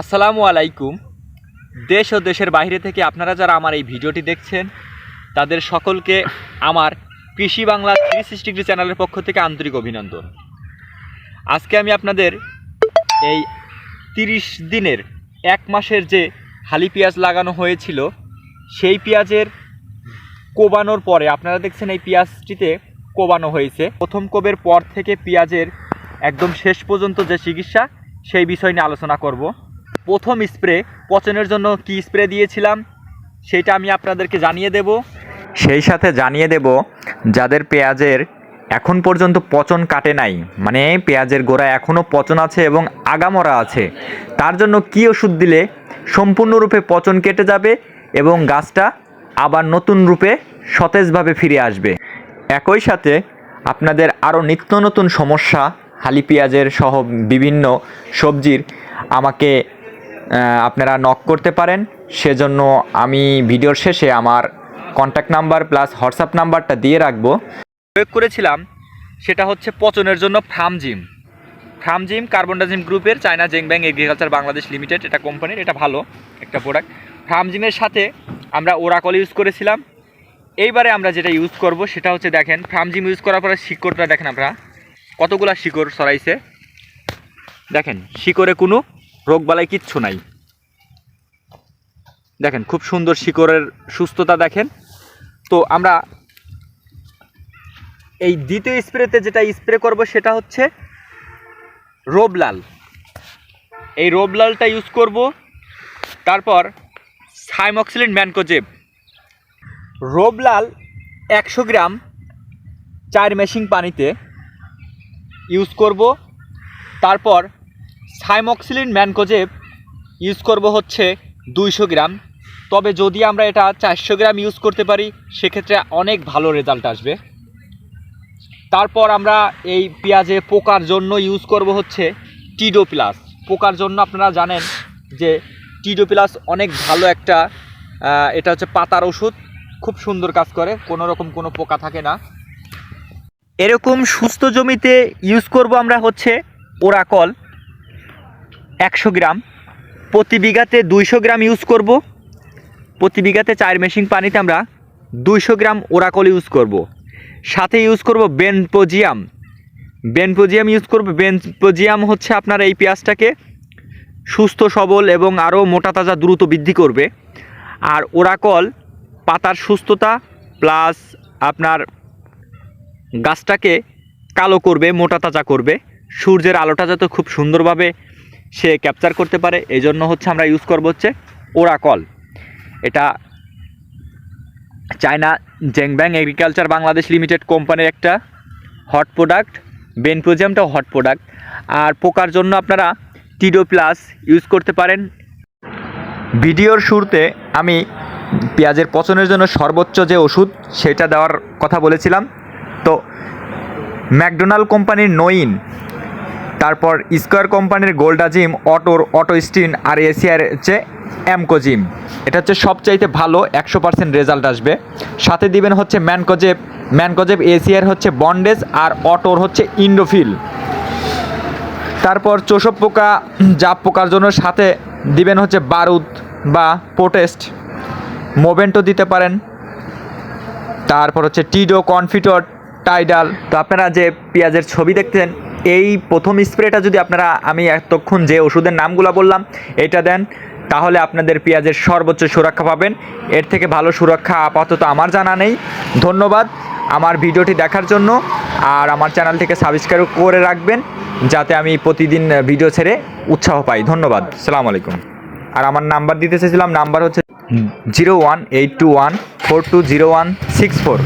আসসালামু আলাইকুম। দেশ ও দেশের বাইরে থেকে আপনারা যারা আমার এই ভিডিওটি দেখছেন, তাদের সকলকে আমার কৃষি বাংলা থ্রি সিক্সটি ডিগ্রি চ্যানেলের পক্ষ থেকে আন্তরিক অভিনন্দন। আজকে আমি আপনাদের এই তিরিশ দিনের এক মাসের যে হালি পেঁয়াজ লাগানো হয়েছিল, সেই পেঁয়াজের কোবানোর পরে, আপনারা দেখছেন এই পেঁয়াজটিতে কোবানো হয়েছে। প্রথম কোবের পর থেকে পেঁয়াজের একদম শেষ পর্যন্ত যে চিকিৎসা, সেই বিষয় নিয়ে আলোচনা করব। প্রথম স্প্রে, পচনের জন্য কি স্প্রে দিয়েছিলাম, সেটা আমি আপনাদেরকে জানিয়ে দেব। সেই সাথে জানিয়ে দেব, যাদের পেঁয়াজের এখন পর্যন্ত পচন কাটে নাই মানে পেঁয়াজের গোড়া এখনও পচন আছে এবং আগামরা আছে, তার জন্য কি ওষুধ দিলে সম্পূর্ণরূপে পচন কেটে যাবে এবং গাছটা আবার নতুন রূপে সতেজভাবে ফিরে আসবে? একই সাথে আপনাদের আরও নিত্য নতুন সমস্যা, হালি পেঁয়াজের সহ বিভিন্ন সবজির, আমাকে আপনারা নক করতে পারেন। সেজন্য আমি ভিডিওর শেষে আমার কন্ট্যাক্ট নাম্বার প্লাস হোয়াটসঅ্যাপ নাম্বারটা দিয়ে রাখব। প্রয়োগ করেছিলাম, সেটা হচ্ছে পচনের জন্য ফ্রামজিম ফ্রামজিম কার্বনডাজিম গ্রুপের চায়না জেং জেংব্যাং এগ্রিকালচার বাংলাদেশ লিমিটেড এটা কোম্পানির এটা ভালো একটা প্রোডাক্ট ফ্রামজিমের সাথে আমরা ওরাকল ইউজ করেছিলাম। এইবারে আমরা যেটা ইউজ করব, সেটা হচ্ছে দেখেন ফ্রামজিম ইউজ করার পরে শিকড়টা দেখেন আপনারা। কতগুলা শিকড় সরাইছে দেখেন, শিকড়ে কোনো রোগবালাই কিচ্ছু নাই। দেখেন, খুব সুন্দর শিকড়ের সুস্থতা দেখেন। তো আমরা এই দ্বিতীয় স্প্রেতে যেটা স্প্রে করব সেটা হচ্ছে রোবলাল। এই রোবলালটা ইউজ করব। তারপর সাইমক্সিলিন ম্যানকোজেব। রোবলাল একশো গ্রাম চার মেশিং পানিতে ইউজ করব। তারপর সাইমক্সিলিন ম্যানকোজেব ইউজ করব হচ্ছে দুইশো গ্রাম। তবে যদি আমরা এটা চারশো গ্রাম ইউজ করতে পারি, সেক্ষেত্রে অনেক ভালো রেজাল্ট আসবে। তারপর আমরা এই পেঁয়াজে পোকার জন্য ইউজ করব হচ্ছে টিডো প্লাস। পোকার জন্য আপনারা জানেন যে টিডো প্লাস অনেক ভালো একটা এটা হচ্ছে পাতার ওষুধ। খুব সুন্দর কাজ করে কোনো রকম কোনো পোকা থাকে না। এরকম সুস্থ জমিতে ইউজ করব আমরা হচ্ছে ওরাকল। একশো গ্রাম। প্রতি বিঘাতে দুইশো গ্রাম ইউজ করব। প্রতি বিঘাতে চার মেশিন পানিতে আমরা দুইশো গ্রাম ওরাকল ইউজ করব। সাথে ইউজ করব বেনপোজিয়াম বেনপোজিয়াম ইউজ করব। বেনপোজিয়াম হচ্ছে আপনার এই পেঁয়াজটাকে সুস্থ, সবল এবং আরও মোটা তাজা দ্রুত বৃদ্ধি করবে। আর ওরাকল পাতার সুস্থতা প্লাস আপনার গাছটাকে কালো করবে, মোটা তাজা করবে। সূর্যের আলোটা যাতে খুব সুন্দরভাবে সে ক্যাপচার করতে পারে। এই জন্য হচ্ছে আমরা ইউজ করব হচ্ছে ওরাকল এটা China Zhengbang agriculture Bangladesh limited কোম্পানির একটা হট প্রোডাক্ট বেনপ্রোজিয়ামটাও হট প্রোডাক্ট আর পোকার জন্য আপনারা টিডো প্লাস ইউজ করতে পারেন। ভিডিওর শুরুতে আমি পেঁয়াজের পচনের জন্য সর্বোচ্চ যে ওষুধ, সেটা দেওয়ার কথা বলেছিলাম। তো ম্যাকডোনাল্ড কোম্পানির নোইন তারপর স্কোয়ার কোম্পানির গোল্ডা জিম অটোর অটো স্টিন আর এসিআর হচ্ছে অ্যামকো জিম এটা হচ্ছে সবচাইতে ভালো একশো পার্সেন্ট রেজাল্ট আসবে। সাথে দিবেন হচ্ছে ম্যানকোজেব ম্যানকোজেব এসিআর হচ্ছে বন্ডেজ আর অটোর হচ্ছে ইন্ডোফিল তারপর চোষক পোকা, জাপ পোকার জন্য সাথে দিবেন হচ্ছে বারুদ বা পোটেস্ট মোভেন্টও দিতে পারেন। তারপর হচ্ছে টিডো কনফিটর টাইডাল তো আপনারা যে পেঁয়াজের ছবি দেখতেন এই প্রথম স্প্রেটা যদি আপনারা আমি এতক্ষণ যে ওষুধের নামগুলো বললাম এটা দেন তাহলে আপনাদের পেঁয়াজের সর্বোচ্চ সুরক্ষা পাবেন। এর থেকে ভালো সুরক্ষা আপাতত আমার জানা নেই। ধন্যবাদ আমার ভিডিওটি দেখার জন্য আর আমার চ্যানেলটিকে সাবস্ক্রাইব করে রাখবেন যাতে আমি প্রতিদিন ভিডিও ছেড়ে উৎসাহ পাই। ধন্যবাদ। সালাম আলাইকুম। আর আমার নাম্বার দিতে চেয়েছিলাম নাম্বার হচ্ছে zero one eight two one four two zero one six four.